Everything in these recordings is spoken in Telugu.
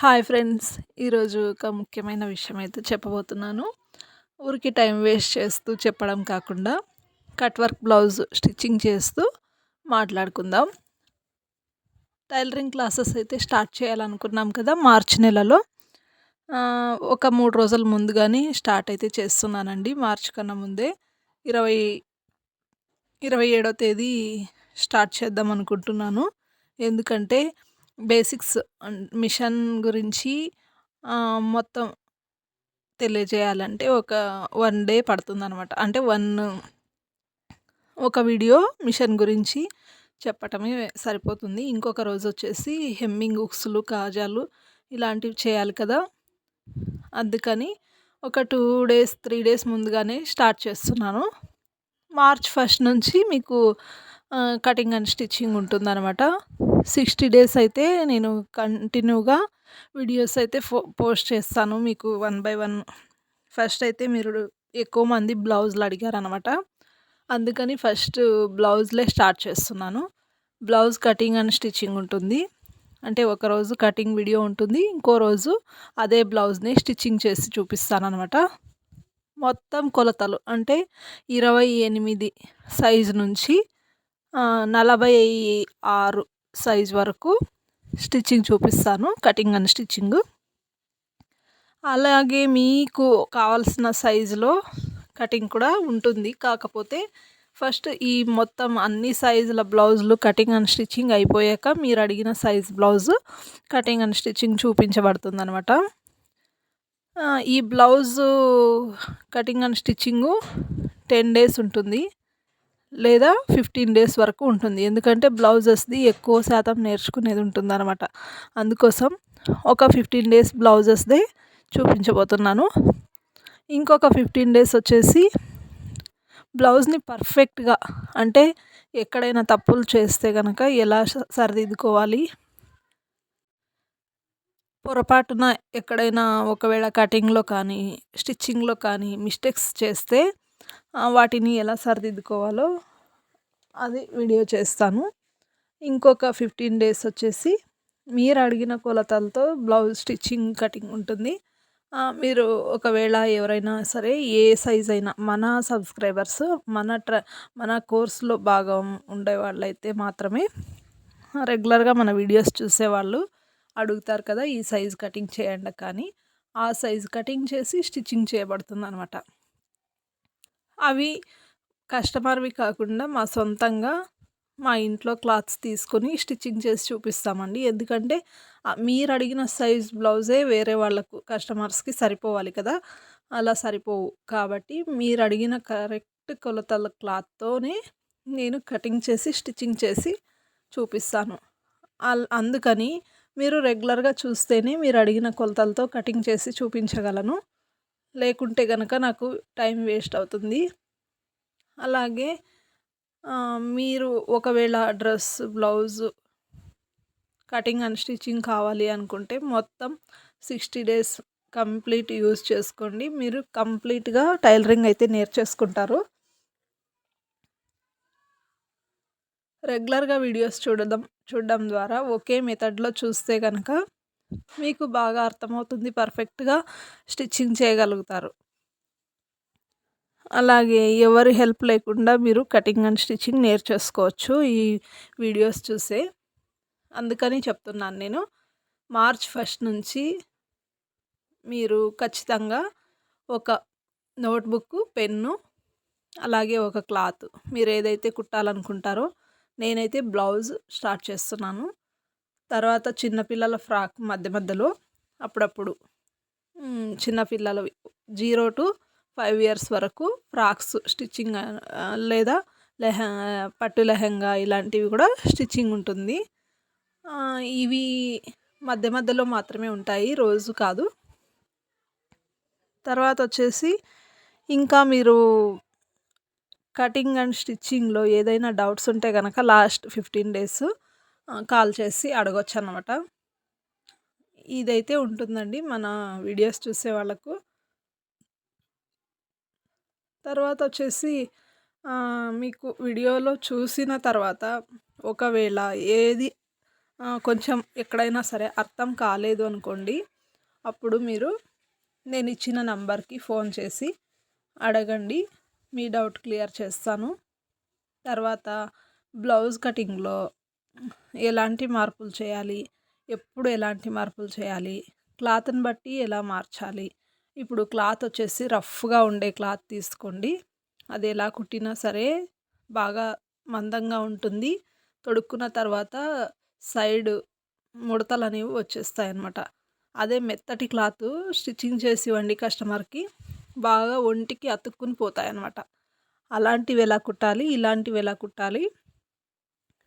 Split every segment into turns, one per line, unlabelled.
హాయ్ ఫ్రెండ్స్ ఈరోజు ఒక ముఖ్యమైన విషయం అయితే చెప్పబోతున్నాను. ఊరికి టైం వేస్ట్ చేస్తూ చెప్పడం కాకుండా కట్ వర్క్ బ్లౌజ్ స్టిచ్చింగ్ చేస్తూ మాట్లాడుకుందాం. టైలరింగ్ క్లాసెస్ అయితే స్టార్ట్ చేయాలనుకున్నాం కదా మార్చ్ నెలలో. ఒక మూడు రోజుల ముందుగానే స్టార్ట్ అయితే చేస్తున్నానండి మార్చ్ కన్నా ముందే. ఇరవై ఇరవై ఏడో తేదీ స్టార్ట్ చేద్దాం అనుకుంటున్నాను. ఎందుకంటే బేసిక్స్ మిషన్ గురించి మొత్తం తెలియజేయాలంటే ఒక వన్ డే పడుతుందనమాట అంటే వన్ ఒక వీడియో మిషన్ గురించి చెప్పటమే సరిపోతుంది. ఇంకొక రోజు వచ్చేసి హెమ్మింగ్ ఉక్సులు కాజాలు ఇలాంటివి చేయాలి కదా. అందుకని ఒక టూ డేస్ త్రీ డేస్ ముందుగానే స్టార్ట్ చేస్తున్నాను. మార్చ్ ఫస్ట్ నుంచి మీకు కటింగ్ అండ్ స్టిచ్చింగ్ ఉంటుందన్నమాట. సిక్స్టీ డేస్ అయితే నేను కంటిన్యూగా వీడియోస్ అయితే ఫో పోస్ట్ చేస్తాను. మీకు వన్ బై వన్ ఫస్ట్ అయితే మీరు ఎక్కువ మంది బ్లౌజులు అడిగారు అనమాట అందుకని ఫస్ట్ బ్లౌజ్లే స్టార్ట్ చేస్తున్నాను. బ్లౌజ్ కటింగ్ అండ్ స్టిచ్చింగ్ ఉంటుంది. అంటే ఒకరోజు కటింగ్ వీడియో ఉంటుంది. ఇంకో రోజు అదే బ్లౌజ్ని స్టిచ్చింగ్ చేసి చూపిస్తాను అనమాట మొత్తం కొలతలు అంటే ఇరవై ఎనిమిది సైజు నుంచి నలభై ఆరు సైజ్ వరకు స్టిచ్చింగ్ చూపిస్తాను కటింగ్ అండ్ స్టిచ్చింగ్. అలాగే మీకు కావాల్సిన సైజులో కటింగ్ కూడా ఉంటుంది. కాకపోతే ఫస్ట్ ఈ మొత్తం అన్ని సైజుల బ్లౌజులు కటింగ్ అండ్ స్టిచ్చింగ్ అయిపోయాక మీరు అడిగిన size blouse cutting and stitching చూపించబడుతుంది అనమాట ఈ blouse cutting and stitching ten days ఉంటుంది. లేదా ఫిఫ్టీన్ డేస్ వరకు ఉంటుంది. ఎందుకంటే బ్లౌజెస్ది ఎక్కువ శాతం నేర్చుకునేది ఉంటుంది అనమాట అందుకోసం ఒక ఫిఫ్టీన్ డేస్ బ్లౌజెస్దే చూపించబోతున్నాను. ఇంకొక ఫిఫ్టీన్ డేస్ వచ్చేసి బ్లౌజ్ని పర్ఫెక్ట్గా అంటే ఎక్కడైనా తప్పులు చేస్తే కనుక ఎలా సరిదిద్దుకోవాలి? పొరపాటున ఎక్కడైనా ఒకవేళ కటింగ్లో కానీ స్టిచ్చింగ్లో కానీ మిస్టేక్స్ చేస్తే వాటిని ఎలా సరిదిద్దుకోవాలో అది వీడియో చేస్తాను. ఇంకొక ఫిఫ్టీన్ డేస్ వచ్చేసి మీరు అడిగిన కొలతలతో బ్లౌజ్ స్టిచ్చింగ్ కటింగ్ ఉంటుంది. మీరు ఒకవేళ ఎవరైనా సరే ఏ సైజ్ అయినా మన సబ్స్క్రైబర్స్ మన ట్ర మన కోర్సులో భాగం ఉండే వాళ్ళైతే మాత్రమే రెగ్యులర్గా మన వీడియోస్ చూసేవాళ్ళు అడుగుతారు కదా ఈ సైజ్ కటింగ్ చేయండి కానీ ఆ సైజ్ కటింగ్ చేసి స్టిచ్చింగ్ చేయబడుతుంది అనమాట అవి కస్టమర్వి కాకుండా మా సొంతంగా మా ఇంట్లో క్లాత్స్ తీసుకొని స్టిచ్చింగ్ చేసి చూపిస్తామండి. ఎందుకంటే మీరు అడిగిన సైజ్ బ్లౌజే వేరే వాళ్ళకు కస్టమర్స్కి సరిపోవాలి కదా. అలా సరిపోవు. కాబట్టి మీరు అడిగిన కరెక్ట్ కొలతల క్లాత్తోనే నేను కటింగ్ చేసి స్టిచ్చింగ్ చేసి చూపిస్తాను. అందుకని మీరు రెగ్యులర్గా చూస్తేనే మీరు అడిగిన కొలతలతో కటింగ్ చేసి చూపించగలను. లేకుంటే కనుక నాకు టైం వేస్ట్ అవుతుంది. అలాగే మీరు ఒకవేళ dress blouse cutting and stitching కావాలి అనుకుంటే మొత్తం సిక్స్టీ డేస్ కంప్లీట్ యూజ్ చేసుకోండి. మీరు కంప్లీట్గా టైలరింగ్ అయితే నేర్చేసుకుంటారు. రెగ్యులర్గా వీడియోస్ చూడడం చూడడం ద్వారా ఒకే మెథడ్లో చూస్తే కనుక మీకు బాగా అర్థమవుతుంది పర్ఫెక్ట్గా స్టిచ్చింగ్ చేయగలుగుతారు. అలాగే ఎవరి హెల్ప్ లేకుండా మీరు కటింగ్ అండ్ స్టిచ్చింగ్ నేర్చేసుకోవచ్చు ఈ వీడియోస్ చూసే. అందుకని చెప్తున్నాను నేను మార్చ్ ఫస్ట్ నుంచి మీరు ఖచ్చితంగా ఒక నోట్బుక్ పెన్ను అలాగే ఒక క్లాత్ మీరు ఏదైతే కుట్టాలనుకుంటారో నేనైతే బ్లౌజ్ స్టార్ట్ చేస్తున్నాను. తర్వాత చిన్నపిల్లల ఫ్రాక్ మధ్య మధ్యలో అప్పుడప్పుడు. చిన్నపిల్లలు జీరో టు ఫైవ్ ఇయర్స్ వరకు ఫ్రాక్స్ స్టిచ్చింగ్ లేదా లెహ పట్టు లెహంగా ఇలాంటివి కూడా స్టిచ్చింగ్ ఉంటుంది. ఇవి మధ్య మధ్యలో మాత్రమే ఉంటాయి రోజు కాదు. తర్వాత వచ్చేసి ఇంకా మీరు కటింగ్ అండ్ స్టిచ్చింగ్లో ఏదైనా డౌట్స్ ఉంటే కనుక లాస్ట్ ఫిఫ్టీన్ డేస్ కాల్ చేసి అడగొచ్చు అనమాట ఇదైతే ఉంటుందండి మన వీడియోస్ చూసే వాళ్ళకు. తర్వాత వచ్చేసి మీకు వీడియోలో చూసిన తర్వాత ఒకవేళ ఏది కొంచెం ఎక్కడైనా సరే అర్థం కాలేదు అనుకోండి అప్పుడు మీరు నేను ఇచ్చిన నంబర్కి ఫోన్ చేసి అడగండి మీ డౌట్ క్లియర్ చేస్తాను. తర్వాత బ్లౌజ్ కటింగ్లో ఎలాంటి మార్పులు చేయాలి? ఎప్పుడు ఎలాంటి మార్పులు చేయాలి? క్లాత్ని బట్టి ఎలా మార్చాలి? ఇప్పుడు క్లాత్ వచ్చేసి రఫ్గా ఉండే క్లాత్ తీసుకోండి. అది ఎలా కుట్టినా సరే బాగా మందంగా ఉంటుంది. తొడుక్కున్న తర్వాత సైడ్ ముడతలు అనేవి వచ్చేస్తాయి అన్నమాట అదే మెత్తటి క్లాత్ స్టిచ్చింగ్ చేసి ఇవ్వండి కస్టమర్కి. బాగా ఒంటికి అతుక్కుని పోతాయి అన్నమాట అలాంటివి ఎలా కుట్టాలి? ఇలాంటివి ఎలా కుట్టాలి?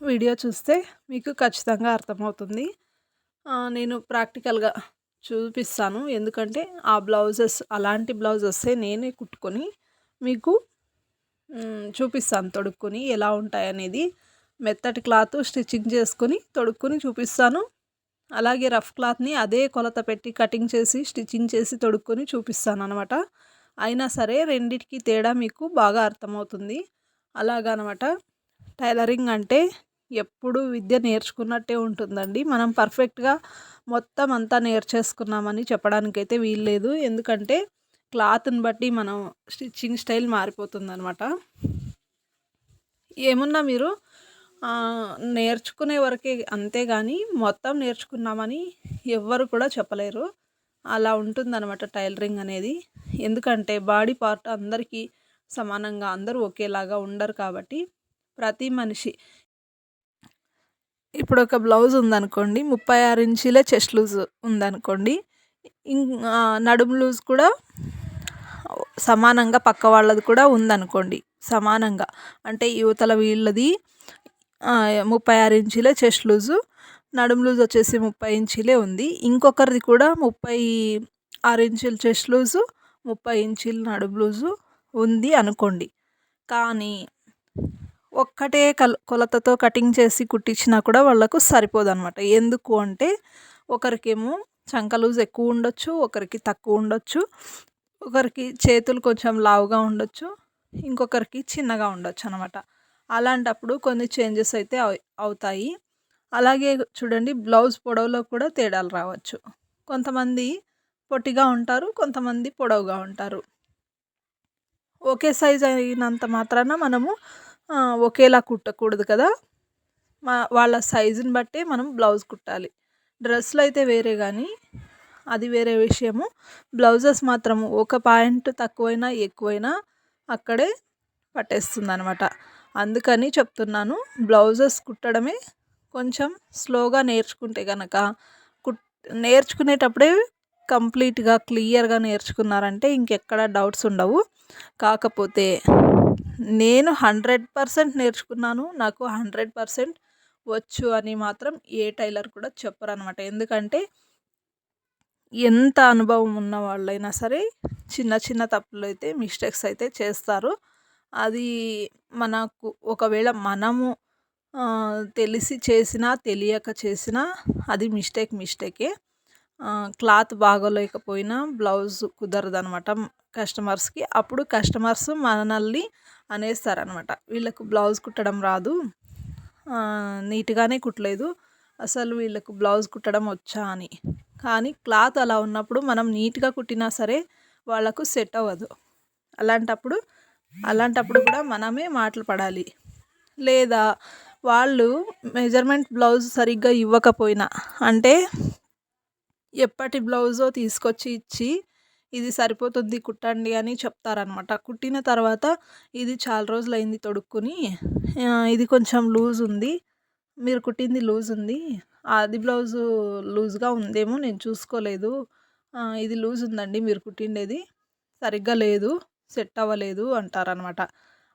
వీడియో చూస్తే మీకు ఖచ్చితంగా అర్థమవుతుంది. నేను ప్రాక్టికల్గా చూపిస్తాను. ఎందుకంటే ఆ బ్లౌజెస్ అలాంటి బ్లౌజెస్సే నేనే కుట్టుకొని మీకు చూపిస్తాను తొడుక్కొని ఎలా ఉంటాయనేది. మెత్తటి క్లాత్ స్టిచ్చింగ్ చేసుకొని తొడుక్కొని చూపిస్తాను. అలాగే రఫ్ క్లాత్ని అదే కొలత పెట్టి కటింగ్ చేసి స్టిచ్చింగ్ చేసి తొడుక్కొని చూపిస్తాను అనమాట అయినా సరే రెండిటికి తేడా మీకు బాగా అర్థమవుతుంది. అలాగనమాట. టైలరింగ్ అంటే ఎప్పుడు విద్య నేర్చుకున్నట్టే ఉంటుందండి. మనం పర్ఫెక్ట్గా మొత్తం అంతా నేర్చేసుకున్నామని చెప్పడానికైతే వీల్లేదు. ఎందుకంటే క్లాత్ని బట్టి మనం స్టిచ్చింగ్ స్టైల్ మారిపోతుందనమాట ఏమున్నా మీరు నేర్చుకునే వరకే అంతేగాని మొత్తం నేర్చుకున్నామని ఎవ్వరు కూడా చెప్పలేరు. అలా ఉంటుందన్నమాట టైలరింగ్ అనేది. ఎందుకంటే బాడీ పార్ట్ అందరికీ సమానంగా అందరూ ఒకేలాగా ఉండరు కాబట్టి ప్రతి మనిషి ఇప్పుడు ఒక బ్లౌజ్ ఉందనుకోండి ముప్పై ఆరు ఇంచీల చెస్ట్ లూజ్ ఉందనుకోండి నడుము లూజ్ కూడా సమానంగా పక్క వాళ్ళది కూడా ఉందనుకోండి సమానంగా. అంటే యువతల వీళ్ళది ముప్పై ఆరు ఇంచీల చెస్ట్ లూజు నడుము లూజ్ వచ్చేసి ముప్పై ఇంచీలే ఉంది. ఇంకొకరిది కూడా ముప్పై ఆరు ఇంచుల చెస్ట్ లూజు ముప్పై ఇంచుల నడుము లూజు ఉంది అనుకోండి. కానీ ఒక్కటే కల్ కొలతతో కటింగ్ చేసి కుట్టించినా కూడా వాళ్ళకు సరిపోదు అనమాట ఎందుకు అంటే ఒకరికేమో చంక లూజ్ ఎక్కువ ఉండొచ్చు ఒకరికి తక్కువ ఉండొచ్చు ఒకరికి చేతులు కొంచెం లావుగా ఉండొచ్చు ఇంకొకరికి చిన్నగా ఉండొచ్చు అనమాట అలాంటప్పుడు కొన్ని చేంజెస్ అయితే అవుతాయి. అలాగే చూడండి బ్లౌజ్ పొడవులో కూడా తేడాలు రావచ్చు. కొంతమంది పొట్టిగా ఉంటారు కొంతమంది పొడవుగా ఉంటారు. ఒకే సైజ్ అయినంత మాత్రాన మనము ఒకేలా కుట్టకూడదు కదా. మా వాళ్ళ సైజుని బట్టే మనం బ్లౌజ్ కుట్టాలి. డ్రెస్సులు అయితే వేరే కానీ అది వేరే విషయము. బ్లౌజెస్ మాత్రము ఒక పాయింట్ తక్కువైనా ఎక్కువైనా అక్కడే పట్టేస్తుంది అనమాట అందుకని చెప్తున్నాను బ్లౌజెస్ కుట్టడమే కొంచెం స్లోగా నేర్చుకుంటే కనుక కుట్ నేర్చుకునేటప్పుడే కంప్లీట్గా క్లియర్గా నేర్చుకున్నారంటే ఇంకెక్కడ డౌట్స్ ఉండవు. కాకపోతే నేను హండ్రెడ్ పర్సెంట్ నేర్చుకున్నాను నాకు హండ్రెడ్ పర్సెంట్ వచ్చు అని మాత్రం ఏ టైలర్ కూడా చెప్పరు అనమాట ఎందుకంటే ఎంత అనుభవం ఉన్న వాళ్ళైనా సరే చిన్న చిన్న తప్పులు అయితే మిస్టేక్స్ అయితే చేస్తారు. అది మనకు ఒకవేళ మనము తెలిసి చేసినా తెలియక చేసినా అది మిస్టేక్ మిస్టేకే క్లాత్ బాగోలేకపోయినా బ్లౌజ్ కుదరదు అనమాట కస్టమర్స్కి అప్పుడు కస్టమర్స్ మనల్ని అనేస్తారనమాట. వీళ్ళకు బ్లౌజ్ కుట్టడం రాదు. నీట్గానే కుట్టలేదు. అసలు వీళ్ళకు బ్లౌజ్ కుట్టడం వచ్చా అని. కానీ క్లాత్ అలా ఉన్నప్పుడు మనం నీట్గా కుట్టినా సరే వాళ్ళకు సెట్ అవ్వదు. అలాంటప్పుడు అలాంటప్పుడు కూడా మనమే మాటలు పడాలి. లేదా వాళ్ళు మెజర్మెంట్ బ్లౌజ్ సరిగ్గా ఇవ్వకపోయినా అంటే ఎప్పటి బ్లౌజో తీసుకొచ్చి ఇచ్చి ఇది సరిపోతుంది కుట్టండి అని చెప్తారనమాట కుట్టిన తర్వాత ఇది చాలా రోజులు అయింది తొడుక్కుని ఇది కొంచెం లూజ్ ఉంది. మీరు కుట్టింది లూజ్ ఉంది. అది బ్లౌజు లూజ్గా ఉందేమో నేను చూసుకోలేదు. ఇది లూజ్ ఉందండి మీరు కుట్టిండేది. సరిగ్గా లేదు సెట్ అవ్వలేదు అంటారనమాట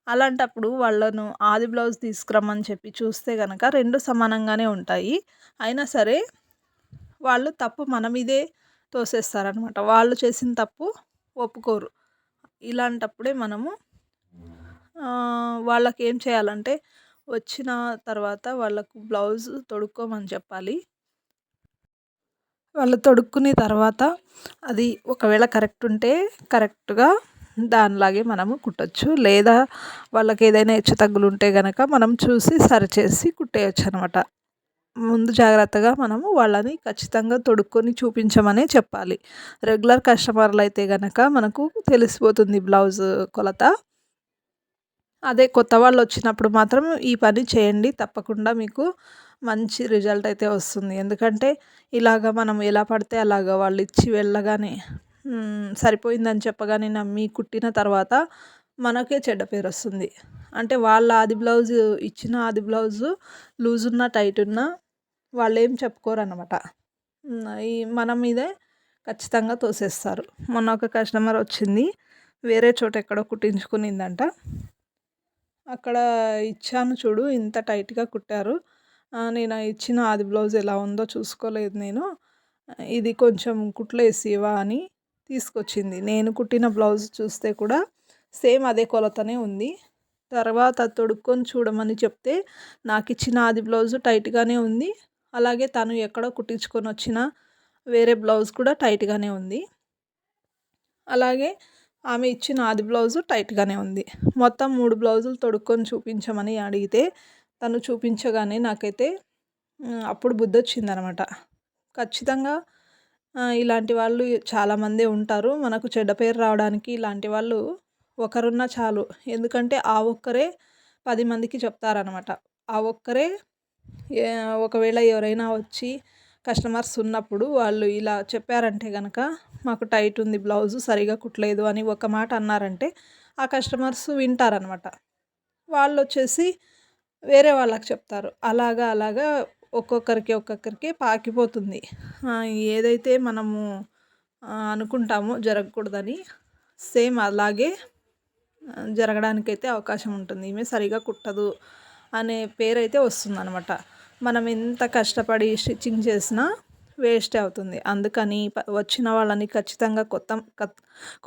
అలాంటప్పుడు వాళ్ళను ఆది బ్లౌజ్ తీసుకురమ్మని చెప్పి చూస్తే కనుక రెండు సమానంగానే ఉంటాయి. అయినా సరే వాళ్ళు తప్పు మన మీదే తోసేస్తారనమాట వాళ్ళు చేసిన తప్పు ఒప్పుకోరు. ఇలాంటప్పుడే మనము వాళ్ళకి ఏం చేయాలంటే వచ్చిన తర్వాత వాళ్ళకు బ్లౌజ్ తొడుక్కోమని చెప్పాలి. వాళ్ళు తొడుక్కుని తర్వాత అది ఒకవేళ కరెక్ట్ ఉంటే కరెక్ట్గా దానిలాగే మనము కుట్టచ్చు. లేదా వాళ్ళకి ఏదైనా హెచ్చు తగ్గులు ఉంటే కనుక మనం చూసి సరిచేసి కుట్టేయచ్చు అనమాట ముందు జాగ్రత్తగా మనము వాళ్ళని ఖచ్చితంగా తొడుక్కొని చూపించమనే చెప్పాలి. రెగ్యులర్ కస్టమర్లు అయితే కనుక మనకు తెలిసిపోతుంది బ్లౌజ్ కొలత. అదే కొత్త వాళ్ళు వచ్చినప్పుడు మాత్రం ఈ పని చేయండి తప్పకుండా మీకు మంచి రిజల్ట్ అయితే వస్తుంది. ఎందుకంటే ఇలాగ మనం ఎలా పడితే అలాగ వాళ్ళు ఇచ్చి వెళ్ళగానే సరిపోయిందని చెప్పగానే నమ్మి కుట్టిన తర్వాత మనకే చెడ్డ పేరు వస్తుంది. అంటే వాళ్ళ ఆది బ్లౌజ్ ఇచ్చిన ఆది బ్లౌజు లూజ్ ఉన్న టైట్ ఉన్న వాళ్ళు ఏం చెప్పుకోరు అనమాట ఈ మన మీదే ఖచ్చితంగా తోసేస్తారు. మొన్న ఒక కస్టమర్ వచ్చింది. వేరే చోట ఎక్కడో కుట్టించుకునిందంట. అక్కడ ఇచ్చాను చూడు ఇంత టైట్గా కుట్టారు. నేను ఇచ్చిన ఆది బ్లౌజ్ ఎలా ఉందో చూసుకోలేదు నేను. ఇది కొంచెం కుట్లేసివా అని తీసుకొచ్చింది. నేను కుట్టిన బ్లౌజ్ చూస్తే కూడా సేమ్ అదే కొలతనే ఉంది. తర్వాత తొడుక్కొని చూడమని చెప్తే నాకు ఇచ్చిన ఆది బ్లౌజ్ టైట్గానే ఉంది. అలాగే తను ఎక్కడో కుట్టించుకొని వచ్చిన వేరే బ్లౌజ్ కూడా టైట్గానే ఉంది. అలాగే ఆమె ఇచ్చిన ఆది బ్లౌజు టైట్గానే ఉంది. మొత్తం మూడు బ్లౌజులు తొడుక్కొని చూపించమని అడిగితే తను చూపించగానే నాకైతే అప్పుడు బుద్ధి వచ్చిందనమాట ఖచ్చితంగా ఇలాంటి వాళ్ళు చాలామందే ఉంటారు. మనకు చెడ్డ పేరు రావడానికి ఇలాంటి వాళ్ళు ఒకరున్నా చాలు. ఎందుకంటే ఆ ఒక్కరే పది మందికి చెప్తారనమాట. ఆ ఒక్కరే ఒకవేళ ఎవరైనా వచ్చి కస్టమర్స్ ఉన్నప్పుడు వాళ్ళు ఇలా చెప్పారంటే కనుక మాకు టైట్ ఉంది బ్లౌజు సరిగా కుట్టలేదు అని ఒక మాట అన్నారంటే ఆ కస్టమర్స్ వింటారనమాట వాళ్ళు వచ్చేసి వేరే వాళ్ళకి చెప్తారు. అలాగా అలాగా ఒక్కొక్కరికి ఒక్కొక్కరికి పాకిపోతుంది. ఏదైతే మనము అనుకుంటామో జరగకూడదని సేమ్ అలాగే జరగడానికైతే అవకాశం ఉంటుంది. ఈమె సరిగా కుట్టదు. అనే పేరు అయితే వస్తుందన్నమాట. మనం ఎంత కష్టపడి స్టిచ్చింగ్ చేసినా వేస్ట్ అవుతుంది. అందుకని వచ్చిన వాళ్ళని ఖచ్చితంగా కొత్త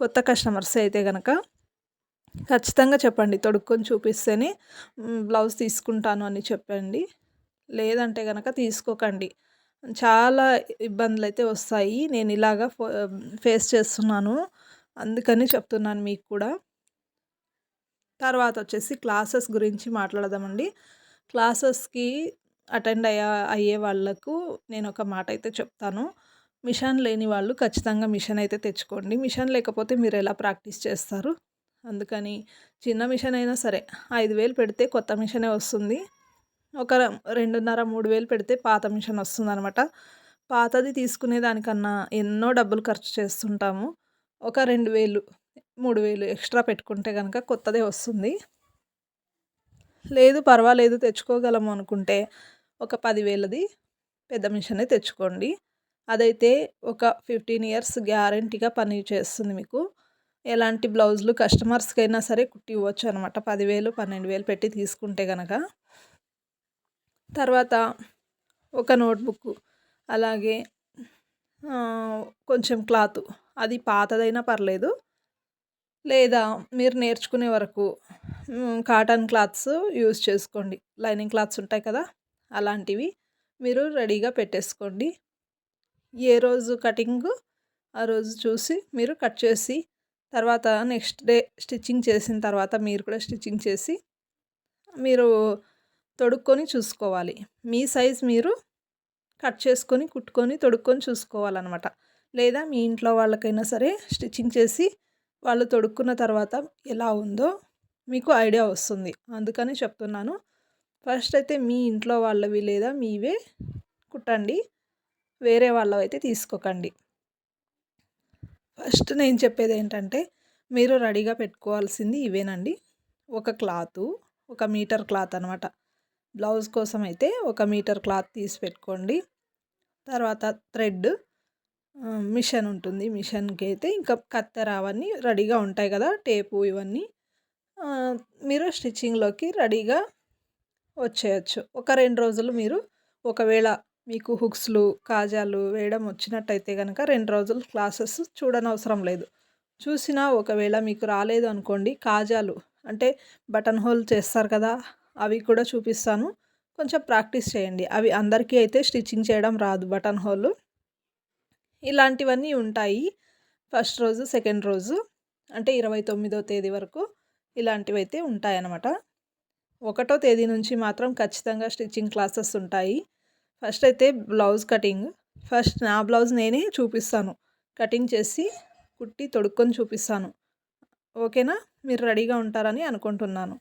కొత్త కస్టమర్స్ అయితే కనుక ఖచ్చితంగా చెప్పండి తొడుక్కొని చూపిస్తేనే బ్లౌజ్ తీసుకుంటాను అని చెప్పండి. లేదంటే కనుక తీసుకోకండి. చాలా ఇబ్బందులు అయితే వస్తాయి. నేను ఇలాగా ఫేస్ చేస్తున్నాను. అందుకని చెప్తున్నాను మీకు కూడా. తర్వాత వచ్చేసి క్లాసెస్ గురించి మాట్లాడదామండి. క్లాసెస్కి అటెండ్ అయ్యే అయ్యే వాళ్ళకు నేను ఒక మాట అయితే చెప్తాను. మిషన్ లేని వాళ్ళు ఖచ్చితంగా మిషన్ అయితే తెచ్చుకోండి. మిషన్ లేకపోతే మీరు ఎలా ప్రాక్టీస్ చేస్తారు? అందుకని చిన్న మిషన్ అయినా సరే ఐదు వేలు పెడితే కొత్త మిషనే వస్తుంది. ఒక రెండున్నర మూడు వేలు పెడితే పాత మిషన్ వస్తుంది అనమాట పాతది తీసుకునే దానికన్నా ఎన్నో డబ్బులు ఖర్చు చేస్తుంటాము. ఒక రెండు వేలు మూడు వేలు ఎక్స్ట్రా పెట్టుకుంటే కనుక కొత్తదే వస్తుంది. లేదు పర్వాలేదు తెచ్చుకోగలము అనుకుంటే ఒక పదివేలది పెద్ద మిషనే తెచ్చుకోండి. అదైతే ఒక ఫిఫ్టీన్ ఇయర్స్ గ్యారంటీగా పని చేస్తుంది మీకు. ఎలాంటి బ్లౌజులు కస్టమర్స్కి అయినా సరే కుట్టి ఇవ్వచ్చు అనమాట పదివేలు పన్నెండు వేలు పెట్టి తీసుకుంటే కనుక తర్వాత ఒక నోట్బుక్ అలాగే కొంచెం క్లాత్. అది పాతదైనా పర్లేదు. లేదా మీరు నేర్చుకునే వరకు కాటన్ క్లాత్స్ యూస్ చేసుకోండి. లైనింగ్ క్లాత్స్ ఉంటాయి కదా అలాంటివి మీరు రెడీగా పెట్టేసుకోండి. ఏ రోజు కటింగ్ ఆ రోజు చూసి మీరు కట్ చేసి తర్వాత నెక్స్ట్ డే స్టిచ్చింగ్ చేసిన తర్వాత మీరు కూడా స్టిచ్చింగ్ చేసి మీరు తొడుక్కొని చూసుకోవాలి. మీ సైజ్ మీరు కట్ చేసుకొని కుట్టుకొని తొడుక్కొని చూసుకోవాలన్నమాట. లేదా మీ ఇంట్లో వాళ్ళకైనా సరే స్టిచ్చింగ్ చేసి వాళ్ళు తొడుక్కున్న తర్వాత ఎలా ఉందో మీకు ఐడియా వస్తుంది. అందుకని చెప్తున్నాను. ఫస్ట్ అయితే మీ ఇంట్లో వాళ్ళవి లేదా మీవే కుట్టండి. వేరే వాళ్ళవి అయితే తీసుకోకండి. ఫస్ట్ నేను చెప్పేది ఏంటంటే మీరు రెడీగా పెట్టుకోవాల్సింది ఇవేనండి. ఒక క్లాతు ఒక మీటర్ క్లాత్ అనమాట బ్లౌజ్ కోసం అయితే ఒక మీటర్ క్లాత్ తీసి పెట్టుకోండి. తర్వాత థ్రెడ్ మిషన్ ఉంటుంది. మిషన్కి అయితే ఇంకా కత్తెర అవన్నీ రెడీగా ఉంటాయి కదా టేపు ఇవన్నీ. మీరు స్టిచ్చింగ్లోకి రెడీగా వచ్చేయచ్చు. ఒక రెండు రోజులు మీరు ఒకవేళ మీకు హుక్స్లు కాజాలు వేయడం వచ్చినట్టయితే కనుక రెండు రోజులు క్లాసెస్ చూడనవసరం లేదు. చూసినా ఒకవేళ మీకు రాలేదు అనుకోండి కాజాలు అంటే బటన్ హోల్ చేస్తారు కదా అవి కూడా చూపిస్తాను. కొంచెం ప్రాక్టీస్ చేయండి. అవి అందరికీ అయితే స్టిచ్చింగ్ చేయడం రాదు బటన్ హోల్ ఇలాంటివన్నీ ఉంటాయి. ఫస్ట్ రోజు సెకండ్ రోజు అంటే ఇరవై తొమ్మిదో తేదీ వరకు ఇలాంటివి అయితే ఉంటాయన్నమాట. ఒకటో తేదీ నుంచి మాత్రం ఖచ్చితంగా స్టిచ్చింగ్ క్లాసెస్ ఉంటాయి. ఫస్ట్ అయితే బ్లౌజ్ కటింగ్. ఫస్ట్ నా బ్లౌజ్ నేనే చూపిస్తాను. కటింగ్ చేసి కుట్టి తొడుక్కొని చూపిస్తాను. ఓకేనా? మీరు రెడీగా ఉంటారని అనుకుంటున్నాను.